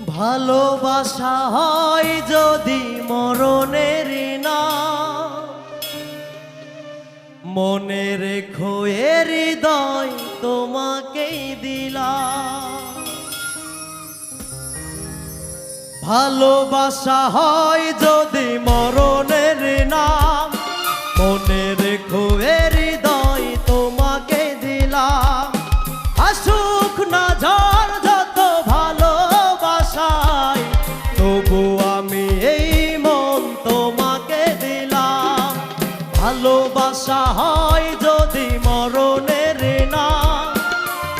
ভালোবাসা হয় যদি মরণের না। মনে রেখো এ হৃদয় তোমাকেই ভালোবাসা হয় যদি মরণের নাম মনে তবু আমি এই মন তোমাকে দিলাম। ভালোবাসা হয় যদি মরণের না।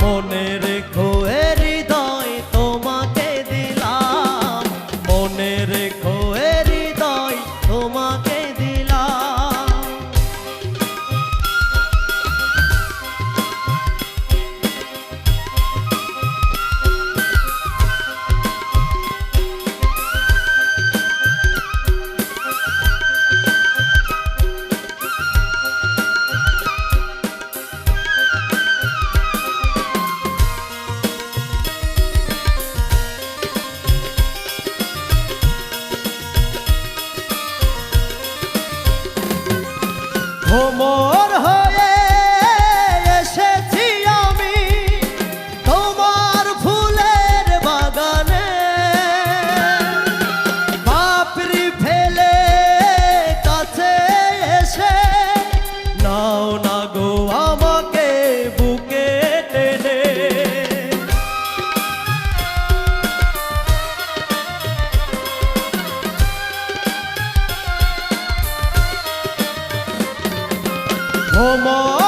মনে রেখো এরি Oh, my.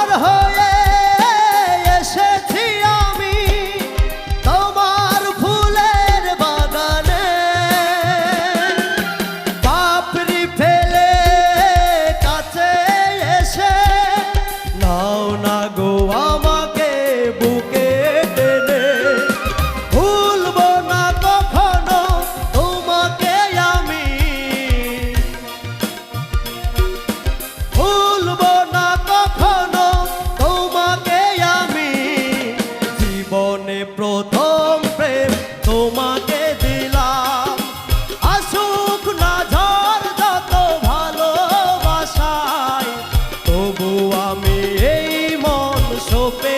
তোমাকে দিলাম। আসুক না ঝড় যত ভালোবাসায় তবু আমি এই মন সোপে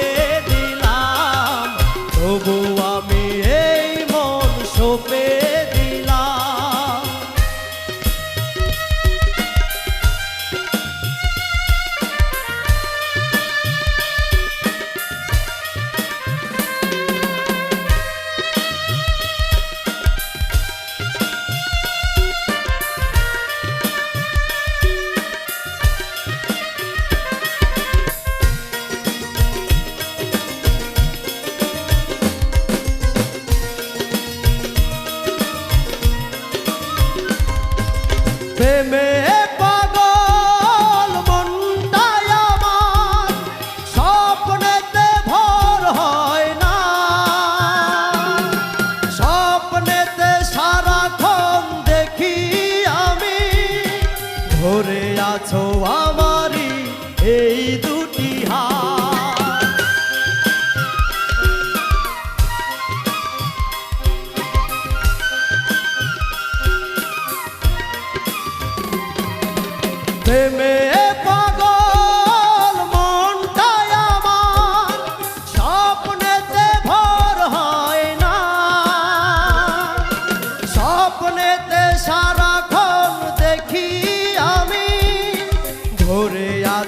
আছো আমারি এই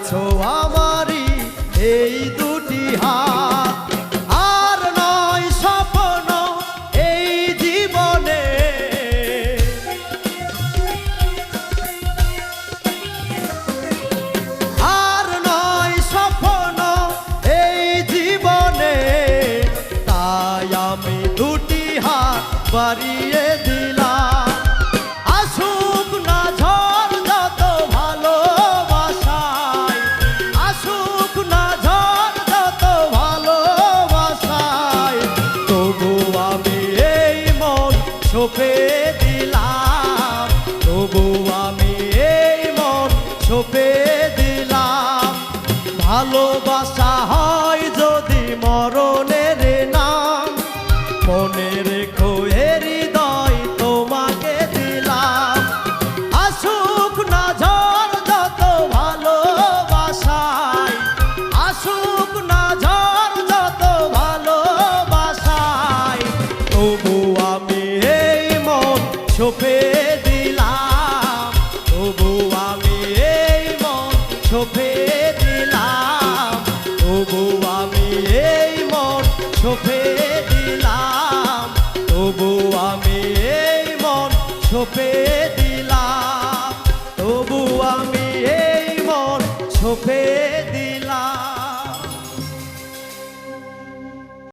আছো আমারি এই দ আমি এই মন ছোপে দিলাম। ভালোবাসা হয় যদি মরণের নাম। মনে রেখো এর ছোপে দিলাম তবু আম